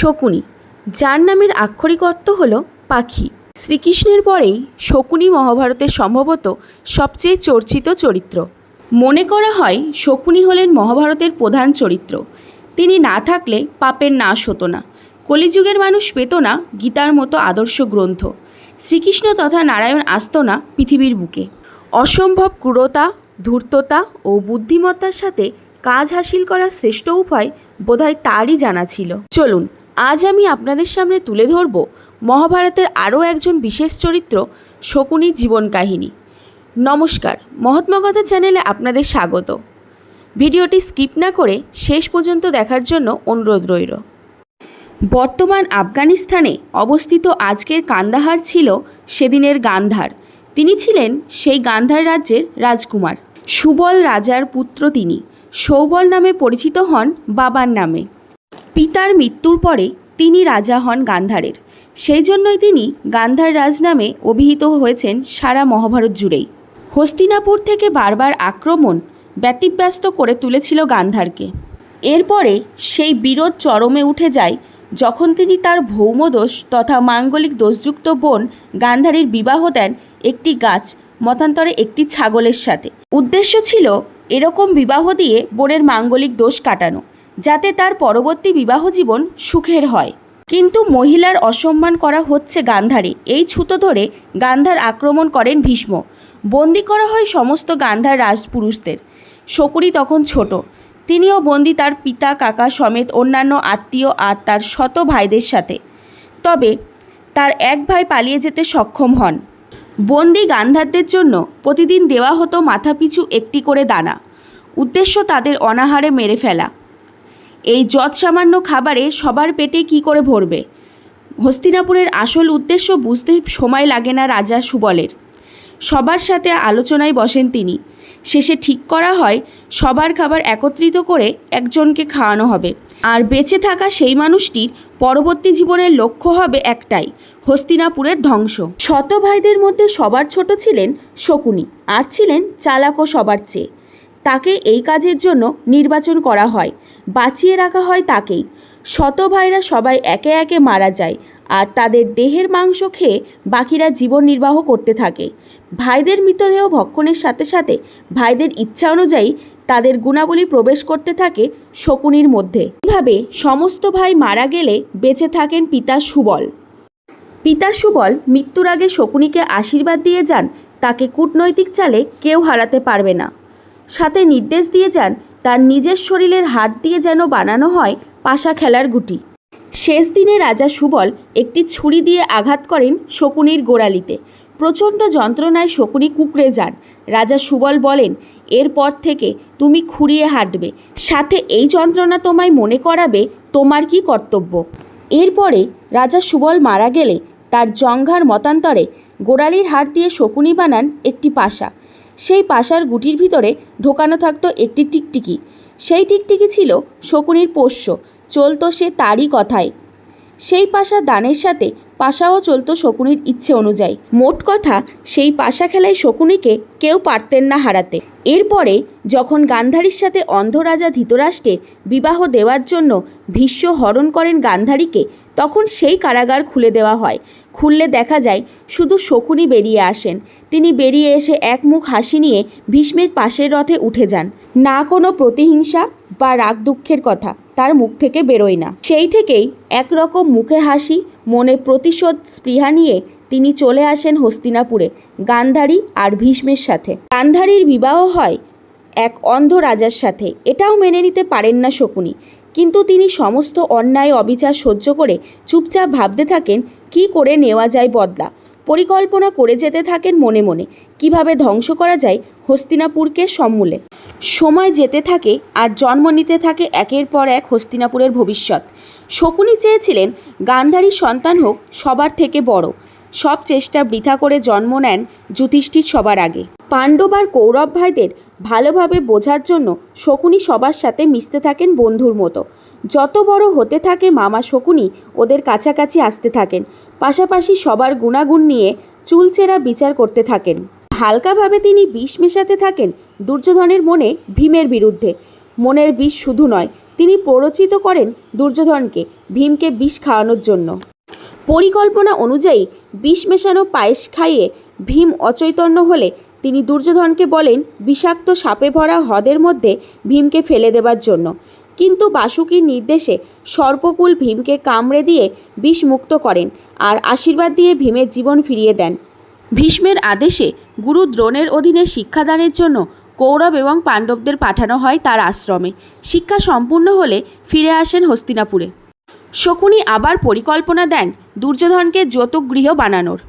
শকুনি, যার নামের আক্ষরিক অর্থ হল পাখি। শ্রীকৃষ্ণের পরেই শকুনি মহাভারতের সম্ভবত সবচেয়ে চর্চিত চরিত্র। মনে করা হয় শকুনি হলেন মহাভারতের প্রধান চরিত্র। তিনি না থাকলে পাপের নাশ হতো না। কলিযুগের মানুষ পেত না গীতার মতো আদর্শ গ্রন্থ। শ্রীকৃষ্ণ তথা নারায়ণ আসত না পৃথিবীর বুকে। অসম্ভব ক্রূরতা, ধূর্ততা ও বুদ্ধিমত্তার সাথে কাজ হাসিল করার শ্রেষ্ঠ উপায় বোধহয় তারই জানা ছিল। চলুন আজ আমি আপনাদের সামনে তুলে ধরব মহাভারতের আরও একজন বিশেষ চরিত্র শকুনির জীবন কাহিনী। নমস্কার মহাত্মাগতা চ্যানেলে আপনাদের স্বাগত। ভিডিওটি স্কিপ না করে শেষ পর্যন্ত দেখার জন্য অনুরোধ রইল। বর্তমান আফগানিস্তানে অবস্থিত আজকের কান্দাহার ছিল সেদিনের গান্ধার। তিনি ছিলেন সেই গান্ধার রাজ্যের রাজকুমার। সুবল রাজার পুত্র তিনি। সৌবল নামে পরিচিত হন বাবার নামে। পিতার মৃত্যুর পরে তিনি রাজা হন গান্ধারের। সেই জন্যই তিনি গান্ধার রাজ নামে অভিহিত হয়েছেন সারা মহাভারত জুড়েই। হস্তিনাপুর থেকে বারবার আক্রমণ ব্যতিব্যস্ত করে তুলেছিল গান্ধারকে। এরপরে সেই বিরোধ চরমে উঠে যায় যখন তিনি তার ভৌমদোষ তথা মাঙ্গলিক দোষযুক্ত বোন গান্ধারীর বিবাহ দেন একটি গাছ, মতান্তরে একটি ছাগলের সাথে। উদ্দেশ্য ছিল এরকম বিবাহ দিয়ে বোনের মাঙ্গলিক দোষ কাটানো। যাতে তার পরবর্তী বিবাহ জীবন সুখের হয়। কিন্তু মহিলার অসম্মান করা হচ্ছে গান্ধারে। এই ছুতো ধরে গান্ধার আক্রমণ করেন ভীষ্ম। বন্দি করা হয় সমস্ত গান্ধার রাজপুরুষদের। শকুনি তখন ছোট। তিনিও বন্দি তার পিতা, কাকা সমেত অন্যান্য আত্মীয় আর তার শত ভাইদের সাথে। তবে তার এক ভাই পালিয়ে যেতে সক্ষম হন। বন্দি গান্ধারদের জন্য প্রতিদিন দেওয়া হতো মাথাপিছু একটি করে দানা। উদ্দেশ্য তাদের অনাহারে মেরে ফেলা। এই যৎ সামান্য খাবারে সবার পেটে কি করে ভরবে? হস্তিনাপুরের আসল উদ্দেশ্য বুঝতে সময় লাগে না রাজা সুবলের। সবার সাথে আলোচনায় বসেন তিনি। শেষে ঠিক করা হয়, সবার খাবার একত্রিত করে একজনকে খাওয়ানো হবে। আর বেঁচে থাকা সেই মানুষটির পরবর্তী জীবনের লক্ষ্য হবে একটাই, হস্তিনাপুরের ধ্বংস। শত ভাইদের মধ্যে সবার ছোট ছিলেন শকুনি, আর ছিলেন চালাকও সবার চেয়ে। তাকে এই কাজের জন্য নির্বাচন করা হয়। বাঁচিয়ে রাখা হয় তাকেই। শত ভাইরা সবাই একে একে মারা যায় আর তাদের দেহের মাংস খেয়ে বাকিরা জীবন নির্বাহ করতে থাকে। ভাইদের মৃতদেহ ভক্ষণের সাথে সাথে ভাইদের ইচ্ছা অনুযায়ী তাদের গুণাবলী প্রবেশ করতে থাকে শকুনির মধ্যে। এইভাবে সমস্ত ভাই মারা গেলে বেঁচে থাকেন পিতা সুবল। পিতা সুবল মৃত্যুর আগে শকুনিকে আশীর্বাদ দিয়ে যান, তাকে কূটনৈতিক চালে কেউ হারাতে পারবে না। সাথে নির্দেশ দিয়ে যান, তার নিজের শরীরের হাত দিয়ে যেন বানানো হয় পাশা খেলার গুটি। শেষ দিনে রাজা সুবল একটি ছুরি দিয়ে আঘাত করেন শকুনির গোড়ালিতে। প্রচণ্ড যন্ত্রণায় শকুনি কুকড়ে যান। রাজা সুবল বলেন, এরপর থেকে তুমি খুঁড়িয়ে হাঁটবে। সাথে এই যন্ত্রণা তোমায় মনে করাবে, তোমার কি কর্তব্য? এরপরে রাজা সুবল মারা গেলে তার জঙ্ঘার মতান্তরে গোড়ালির হাড় দিয়ে শকুনি বানান একটি পাশা। সেই পাশার গুটির ভিতরে ঢোকানো থাকতো একটি টিকটিকি। সেই টিকটিকি ছিল শকুনির পোষ্য, চলতো সে তারই কথায়। সেই পাশা দানের সাথে পাশাও চলতো শকুনির ইচ্ছে অনুযায়ী। মোট কথা, সেই পাশা খেলায় শকুনিকে কেউ পারতেন না হারাতে। এরপরে যখন গান্ধারীর সাথে অন্ধ রাজা ধৃতরাষ্ট্রের বিবাহ দেওয়ার জন্য ভীষ্ম হরণ করেন গান্ধারীকে, তখন সেই কারাগার খুলে দেওয়া হয়। খুললে দেখা যায় শুধু শকুনি বেরিয়ে আসেন। তিনি বেরিয়ে এসে এক মুখ হাসি নিয়ে ভীষ্মের পাশের রথে উঠে যান। না কোনো প্রতিহিংসা বা রাগ দুঃখের কথা তার মুখ থেকে বেরোয় না। সেই থেকেই একরকম মুখে হাসি, মনে প্রতিশোধ স্পৃহা নিয়ে তিনি চলে আসেন হস্তিনাপুরে, গান্ধারী আর ভীষ্মের সাথে। গান্ধারীর বিবাহ হয় এক অন্ধ রাজার সাথে। এটাও মেনে নিতে পারেন না শকুনি। কিন্তু তিনি সমস্ত অন্যায় অবিচার সহ্য করে চুপচাপ ভাবতে থাকেন, কি করে নেওয়া যায় বদলা? পরিকল্পনা করে যেতে থাকেন মনে মনে। কীভাবে ধ্বংস করা যায় হস্তিনাপুরকে সমূলে। সময় যেতে থাকে আর জন্ম নিতে থাকে একের পর এক হস্তিনাপুরের ভবিষ্যৎ। শকুনি চেয়েছিলেন গান্ধারীর সন্তান হোক সবার থেকে বড়। সব চেষ্টা বৃথা করে জন্ম নেন যুধিষ্ঠির সবার আগে। পাণ্ডব আর কৌরব ভাইদের ভালোভাবে বোঝার জন্য শকুনি সবার সাথে মিশতে থাকেন বন্ধুর মতো। যত বড় হতে থাকে মামা শকুনি, ওদের কাছাকাছি আসতে থাকেন। পাশাপাশি সবার গুণাগুণ নিয়ে চুলচেরা বিচার করতে থাকেন। হালকাভাবে তিনি বিষ মেশাতে থাকেন দুর্যোধনের মনে ভীমের বিরুদ্ধে। মনের বিষ শুধু নয়, তিনি প্ররোচিত করেন দুর্যোধনকে, ভীমকে বিষ খাওয়ানোর জন্য। পরিকল্পনা অনুযায়ী বিষ মেশানো পায়েস খাইয়ে ভীম অচৈতন্য হলে তিনি দুর্যোধনকে বলেন, বিষাক্ত সাপে ভরা হ্রদের মধ্যে ভীমকে ফেলে দেবার জন্য। কিন্তু বাসুকীর নির্দেশে সর্পকুল ভীমকে কামড়ে দিয়ে বিষ মুক্ত করেন আর আশীর্বাদ দিয়ে ভীমের জীবন ফিরিয়ে দেন। ভীষ্মের আদেশে গুরু দ্রোণের অধীনে শিক্ষাদানের জন্য কৌরব এবং পাণ্ডবদের পাঠানো হয় তার আশ্রমে। শিক্ষা সম্পূর্ণ হলে ফিরে আসেন হস্তিনাপুরে। শকুনি আবার পরিকল্পনা দেন দুর্যোধনকে যৌতুকগৃহ বানানোর।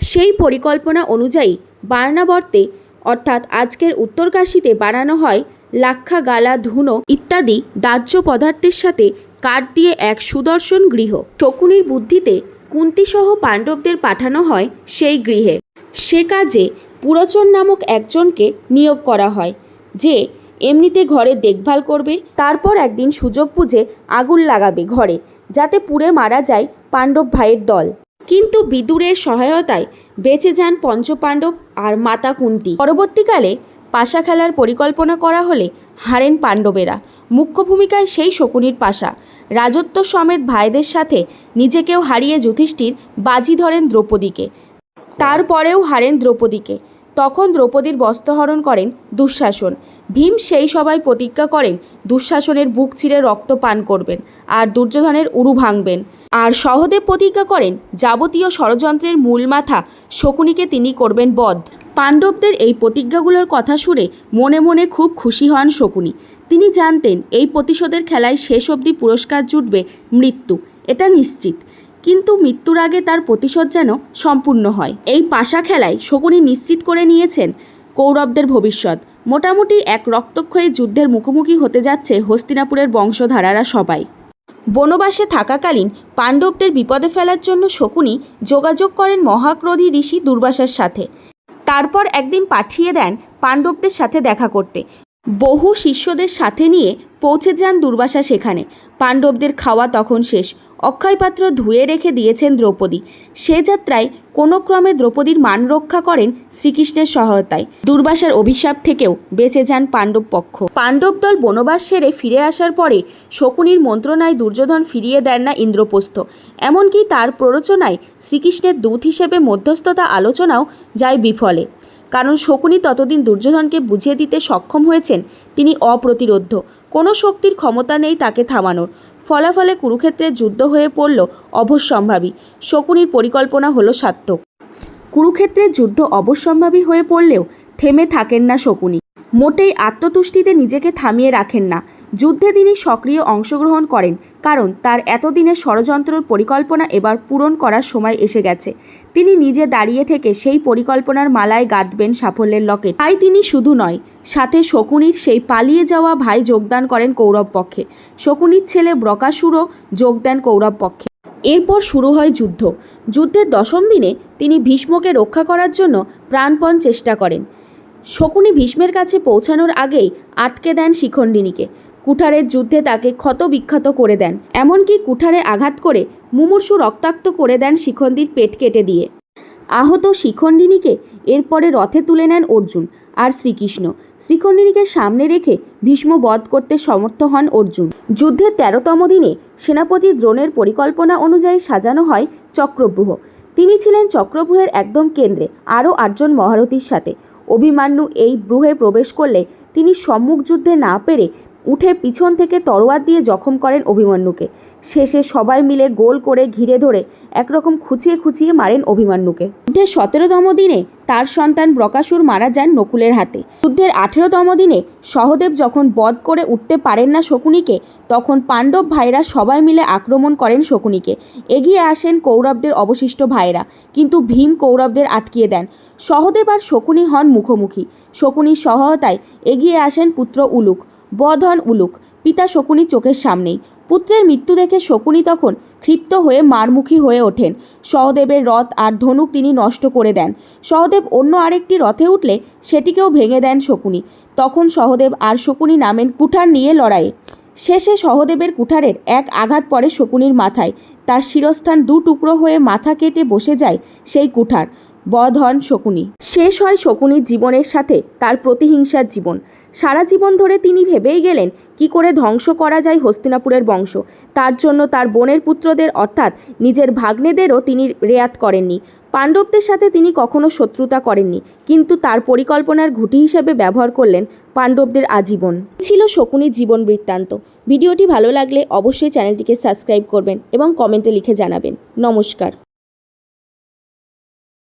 সেই পরিকল্পনা অনুযায়ী বার্নাবর্তে, অর্থাৎ আজকের উত্তরকাশীতে বানানো হয় লাক্ষা গালা ধুনো ইত্যাদি দাহ্য পদার্থের সাথে কাঠ দিয়ে এক সুদর্শন গৃহ। শকুনির বুদ্ধিতে কুন্তিসহ পাণ্ডবদের পাঠানো হয় সেই গৃহে। সে কাজে পুরোচন নামক একজনকে নিয়োগ করা হয়, যে এমনিতে ঘরে দেখভাল করবে, তারপর একদিন সুযোগ বুঝে আগুন লাগাবে ঘরে, যাতে পুড়ে মারা যায় পাণ্ডব ভাইয়ের দল। কিন্তু বিদুরের সহায়তায় বেঁচে যান পঞ্চপাণ্ডব আর মাতা কুন্তি। পরবর্তীকালে পাশা খেলার পরিকল্পনা করা হলে হারেন পাণ্ডবেরা। মুখ্য ভূমিকায় সেই শকুনির পাশা। রাজত্ব সমেত ভাইদের সাথে নিজেকেও হারিয়ে যুধিষ্ঠির বাজি ধরেন দ্রৌপদীকে। তারপরেও হারেন দ্রৌপদীকে। তখন দ্রৌপদীর বস্ত্রহরণ করেন দুঃশাসন। ভীম সেই সবাই প্রতিজ্ঞা করেন, দুঃশাসনের বুক চিরে রক্ত পান করবেন আর দুর্যোধনের উরু ভাঙবেন। আর সহদেব প্রতিজ্ঞা করেন, যাবতীয় ষড়যন্ত্রের মূল মাথা শকুনিকে তিনি করবেন বধ। পাণ্ডবদের এই প্রতিজ্ঞাগুলোর কথা শুনে মনে মনে খুব খুশি হন শকুনি। তিনি জানতেন, এই প্রতিশোধের খেলায় শেষ অবধি পুরস্কার জুটবে মৃত্যু, এটা নিশ্চিত। কিন্তু মৃত্যুর আগে তার প্রতিশোধ যেন সম্পূর্ণ হয়। এই পাশা খেলায় শকুনি নিশ্চিত করে নিয়েছেন কৌরবদের ভবিষ্যৎ। মোটামুটি এক রক্তক্ষয়ী যুদ্ধের মুখোমুখি হতে যাচ্ছে হস্তিনাপুরের বংশধারারা সবাই। বনবাসে থাকাকালীন পাণ্ডবদের বিপদে ফেলার জন্য শকুনি যোগাযোগ করেন মহাক্রোধী ঋষি দুর্বাসার সাথে। তারপর একদিন পাঠিয়ে দেন পাণ্ডবদের সাথে দেখা করতে। বহু শিষ্যদের সাথে নিয়ে পৌঁছে যান দুর্বাসা সেখানে। পাণ্ডবদের খাওয়া তখন শেষ। অক্ষয়পাত্র ধুয়ে রেখে দিয়েছেন দ্রৌপদী। সে যাত্রায় কোনো ক্রমে দ্রৌপদীর মান রক্ষা করেন শ্রীকৃষ্ণের সহায়তায়। দুর্বাসার অভিশাপ থেকেও বেঁচে যান পাণ্ডব পক্ষ। পাণ্ডব দল বনবাস সেরে ফিরে আসার পরে শকুনির মন্ত্রণায় দুর্যোধন ফিরিয়ে দেন না ইন্দ্রপ্রস্থ। এমনকি তার প্ররোচনায় শ্রীকৃষ্ণের দূত হিসেবে মধ্যস্থতা আলোচনাও যায় বিফলে। কারণ শকুনি ততদিন দুর্যোধনকে বুঝিয়ে দিতে সক্ষম হয়েছেন, তিনি অপ্রতিরোধ্য। কোনো শক্তির ক্ষমতা নেই তাকে থামানোর। ফলাফলে কুরুক্ষেত্রের যুদ্ধ হয়ে পড়ল অবশ্যম্ভাবী। শকুনির পরিকল্পনা হলো সার্থক। কুরুক্ষেত্রের যুদ্ধ অবশ্যম্ভাবী হয়ে পড়লেও থেমে থাকেন না শকুনি। মোটেই আত্মতুষ্টিতে নিজেকে থামিয়ে রাখেন না। যুদ্ধে তিনি সক্রিয় অংশগ্রহণ করেন, কারণ তার এতদিনের ষড়যন্ত্রের পরিকল্পনা এবার পূরণ করার সময় এসে গেছে। তিনি নিজে দাঁড়িয়ে থেকে সেই পরিকল্পনার মালায় গাঁথবেন সাফল্যের লকেট। তাই তিনি শুধু নয়, সাথে শকুনির সেই পালিয়ে যাওয়া ভাই যোগদান করেন কৌরব পক্ষে। শকুনির ছেলে ব্রকাসুরও যোগ দেন কৌরব পক্ষে। এরপর শুরু হয় যুদ্ধ। যুদ্ধের দশম দিনে তিনি ভীষ্মকে রক্ষা করার জন্য প্রাণপণ চেষ্টা করেন। শকুনি ভীষ্মের কাছে পৌঁছানোর আগেই আটকে দেন শিখণ্ডিনীকে। কুঠারের যুদ্ধে তাকে ক্ষত বিক্ষত করে দেন। এমনকি কুঠারে আঘাত করে মুমূর্ষু রক্তাক্ত করে দেন শিখণ্ডির পেট কেটে দিয়ে। আহত শিখণ্ডিনীকে এরপরে রথে তুলে নেন অর্জুন আর শ্রীকৃষ্ণ। শ্রীখণ্ডিনীকে সামনে রেখে ভীষ্ম বধ করতে সমর্থ হন অর্জুন। যুদ্ধের তেরোতম দিনে সেনাপতি দ্রোণের পরিকল্পনা অনুযায়ী সাজানো হয় চক্রব্যূহ তিনি ছিলেন চক্রব্যূহের একদম কেন্দ্রে আরও আটজন মহারথীর সাথে। অভিমান্যু এই ব্রুহে প্রবেশ করলে তিনি সম্মুখ যুদ্ধে না পেরে উঠে পিছন থেকে তরোয়ার দিয়ে জখম করেন অভিমন্যুকে। শেষে সবাই মিলে গোল করে ঘিরে ধরে একরকম খুঁচিয়ে খুঁচিয়ে মারেন অভিমন্যুকে। যুদ্ধের সতেরোতম দিনে তার সন্তান ব্রকাসুর মারা যান নকুলের হাতে। যুদ্ধের আঠেরোতম দিনে সহদেব যখন বধ করে উঠতে পারেন না শকুনিকে, তখন পাণ্ডব ভাইরা সবাই মিলে আক্রমণ করেন শকুনিকে। এগিয়ে আসেন কৌরবদের অবশিষ্ট ভাইরা, কিন্তু ভীম কৌরবদের আটকিয়ে দেন। সহদেব আর শকুনি হন মুখোমুখি। শকুনির সহায়তায় এগিয়ে আসেন পুত্র উলুক। বধ হন উলুক, পিতা শকুনি চোখের সামনেই। পুত্রের মৃত্যু দেখে শকুনি তখন ক্ষিপ্ত হয়ে মারমুখী হয়ে ওঠেন। সহদেবের রথ আর ধনুক তিনি নষ্ট করে দেন। সহদেব অন্য আরেকটি রথে উঠলে সেটিকেও ভেঙে দেন শকুনি। তখন সহদেব আর শকুনি নামেন কুঠার নিয়ে লড়াইয়ে। শেষে সহদেবের কুঠারের এক আঘাত পড়ে শকুনির মাথায়। তার শিরস্থান দু টুকরো হয়ে মাথা কেটে বসে যায় সেই কুঠার। বধ হন শকুনি। শেষ হয় শকুনির জীবনের সাথে তার প্রতিহিংসার জীবন। সারা জীবন ধরে তিনি ভেবেই গেলেন, কি করে ধ্বংস করা যায় হস্তিনাপুরের বংশ। তার জন্য তার বোনের পুত্রদের, অর্থাৎ নিজের ভাগ্নেদেরও তিনি রেয়াত করেননি। পাণ্ডবদের সাথে তিনি কখনো শত্রুতা করেননি, কিন্তু তার পরিকল্পনার ঘুঁটি হিসেবে ব্যবহার করলেন পাণ্ডবদের আজীবন। ছিল শকুনির জীবন বৃত্তান্ত। ভিডিওটি ভালো লাগলে অবশ্যই চ্যানেলটিকে সাবস্ক্রাইব করবেন এবং কমেন্টে লিখে জানাবেন। নমস্কার।